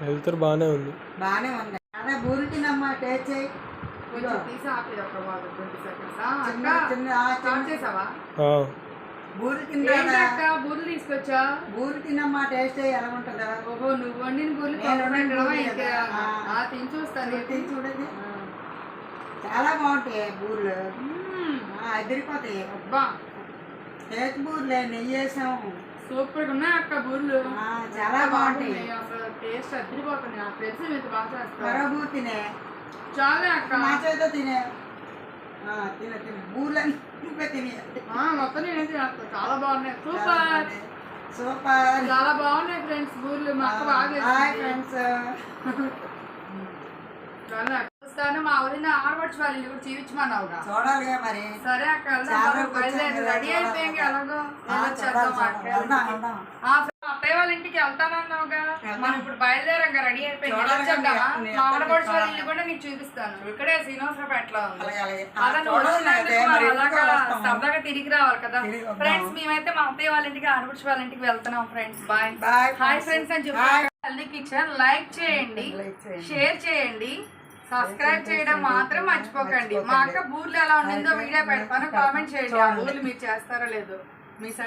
Health బాగానే ఉంది. బాగానే ఉంది. అదే బూరి తినమ్మా టేస్ట్ చేయి బూరి తిన్నా బూర్లు తీసుకొచ్చా? బూరి తినమ్మా టేస్ట్ చేయి ఎలా ఉంటుందా? ఓహో నువ్వు వండిన తిని చూస్తాను తిని చూడండి చాలా బాగుంటాయి బూర్లు. అదిరిపోతాయి అబ్బా. టేస్ట్ బూర్లే నెయ్యి వేసాం సూపర్గా ఉన్నాయి అక్క బూర్లు. చాలా బాగుంటాయి. అసలు టేస్ట్ అద్దరిపోతుంది నాకు తెలిసి మీరు బాగా చేస్తారు. తినే. చాలా అక్క. మా చేత తినే. తిన తిన. బూర్లని నువ్వే తినే. మొత్తం నేనే తినేస్తాను చాలా బాగున్నాయి. సూపర్. సూపర్. చాలా బాగున్నాయి ఫ్రెండ్స్ బూర్లు. మా అక్క బాగా. ఫ్రెండ్స్. చాలా చూస్తాను మా ఊరిని ఆడపడుచు వాళ్ళు కూడా చూపించమన్నావుగా. చూడాలిగా మరి. సరే అక్క రెడీ అయిపోయాక. ఎలాగో. అత్తయ్య వాళ్ళ ఇంటికి వెళ్తానన్నావుగా. మనం ఇప్పుడు బయలుదేరంగా రెడీ అయిపోయి చూడాలి వెళ్ళొచ్చేద్దామా కదా, నీ మా అత్తయ్య ఆడపడుచు వాళ్ళ చూడాలి. ఇల్లు కూడా నీకు చూపిస్తాను. ఇక్కడే శ్రీనివాసరావుపేటలో? సరదాగా తిరిగి రావాలి కదా. ఫ్రెండ్స్ మేమైతే మా అత్తయ్య వాళ్ళ ఇంటికి ఆడపడుచు వాళ్ళ ఇంటికి వెళ్తున్నాం ఫ్రెండ్స్. బాయ్. హాయ్. ఫ్రెండ్స్. అని. చెప్పి హెల్దీ కిచెన్. లైక్ చేయండి. షేర్ చేయండి సబ్స్క్రైబ్ చేయడం మాత్రం మర్చిపోకండి. మా అక్క బూర్లు ఎలా ఉండిందో వీడియో పెడతాను. కామెంట్ చేయండి. ఆ బూర్లు మీరు చేస్తారో లేదో. మీ సైడ్